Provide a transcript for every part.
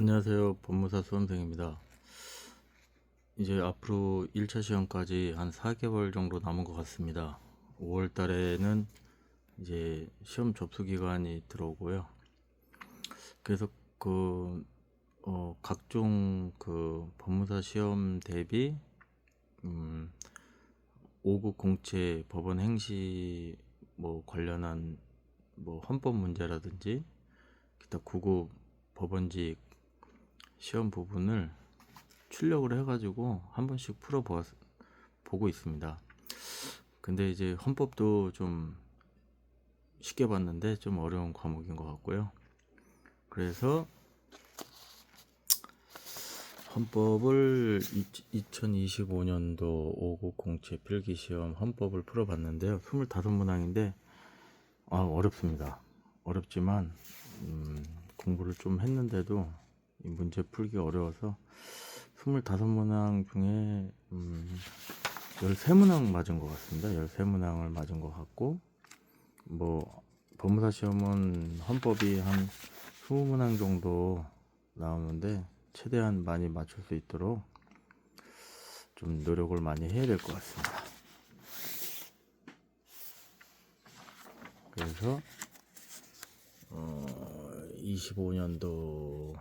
안녕하세요. 법무사 수험생입니다. 이제 앞으로 1차 시험까지 한 4개월 정도 남은 것 같습니다. 5월 달에는 이제 시험 접수 기간이 들어오고요. 그래서 그, 어, 각종 그 법무사 시험 대비, 음, 5급 공채 법원 행시 뭐 관련한 뭐 헌법 문제라든지 기타 9급 법원직 시험 부분을 출력을 해가지고 한 번씩 풀어 보고 있습니다. 근데 이제 헌법도 좀 쉽게 봤는데 좀 어려운 과목인 것 같고요. 그래서 헌법을 2025년도 5급 공채 필기 시험 헌법을 풀어봤는데요. 25문항인데 아, 어렵습니다. 어렵지만 음, 공부를 좀 했는데도 이 문제 풀기가 어려워서 25문항 중에 음, 13문항 맞은 것 같습니다. 13문항을 맞은 것 같고 뭐 법무사 시험은 헌법이 한 20문항 정도 나오는데 최대한 많이 맞출 수 있도록 좀 노력을 많이 해야 될 것 같습니다. 그래서 어, 25년도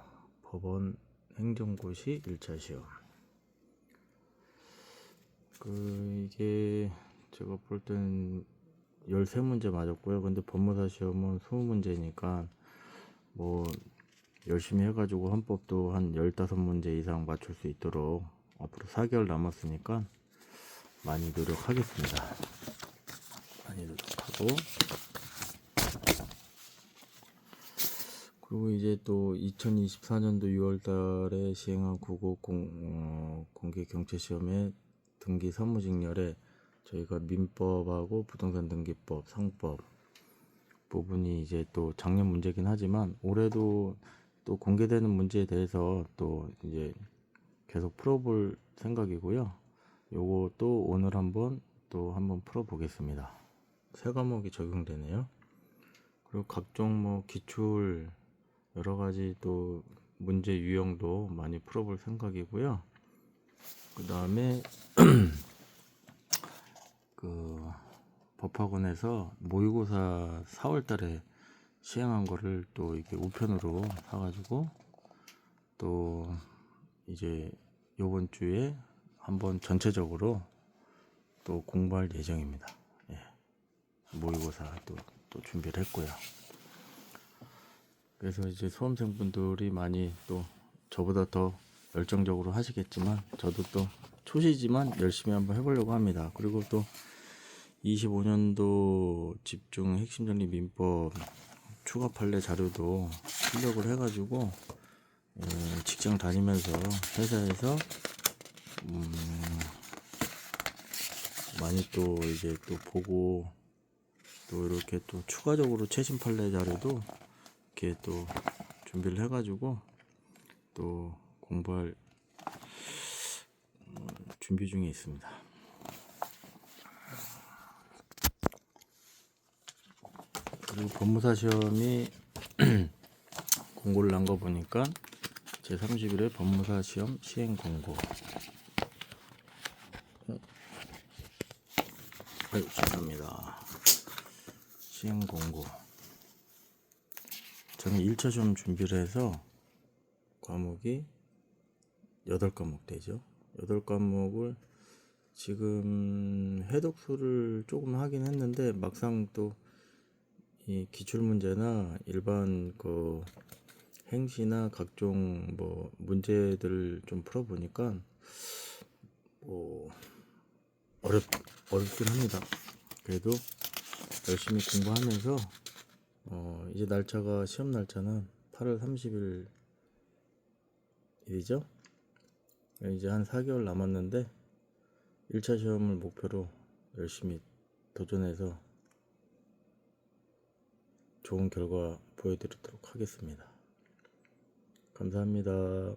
법원 행정고시 1차 시험. 그 이게 제가 볼땐 13문제 맞았고요. 근데 법무사 시험은 20문제니까 뭐 열심히 해가지고 헌법도 한 15문제 이상 맞출 수 있도록 앞으로 4개월 남았으니까 많이 노력하겠습니다. 많이 노력하고 그리고 이제 또 2024년도 6월 달에 시행한 국어 공, 어, 공개 경찰 시험의 등기 사무직렬에 저희가 민법하고 부동산 등기법, 상법 부분이 이제 또 작년 문제긴 하지만 올해도 또 공개되는 문제에 대해서 또 이제 계속 풀어볼 생각이고요. 또 오늘 한번 또 한번 풀어보겠습니다. 세 과목이 적용되네요. 그리고 각종 뭐 기출 여러 가지 또 문제 유형도 많이 풀어볼 생각이고요. 그 다음에 그 법학원에서 모의고사 4월달에 시행한 거를 또 이게 우편으로 사가지고 또 이제 요번 주에 한번 전체적으로 또 공부할 예정입니다. 예. 모의고사 또, 또 준비를 했고요. 그래서 이제 수험생분들이 많이 또 저보다 더 열정적으로 하시겠지만 저도 또 초시지만 열심히 한번 해보려고 합니다. 그리고 또 25년도 집중 핵심 정리 민법 추가 판례 자료도 출력을 해가지고 음, 직장 다니면서 회사에서 음, 많이 또 이제 또 보고 또 이렇게 또 추가적으로 최신 판례 자료도 이렇게 또 준비를 해가지고 또 공부할 음, 준비 중에 있습니다. 그리고 법무사 시험이 공고를 난 거 보니까 제 30일에 법무사 시험 시행 공고. 어? 아유, 죄송합니다. 시행 공고. 저는 1차 시험 준비를 해서 과목이 8과목 되죠. 8과목을 지금 해독수를 조금 하긴 했는데 막상 또 이 기출 문제나 일반 그 행시나 각종 뭐 문제들을 좀 풀어보니까 뭐 어렵 어렵긴 합니다. 그래도 열심히 공부하면서 어 이제 날짜가 시험 날짜는 8월 30일 일이죠. 이제 한 4개월 남았는데 1차 시험을 목표로 열심히 도전해서 좋은 결과 보여드리도록 하겠습니다. 감사합니다.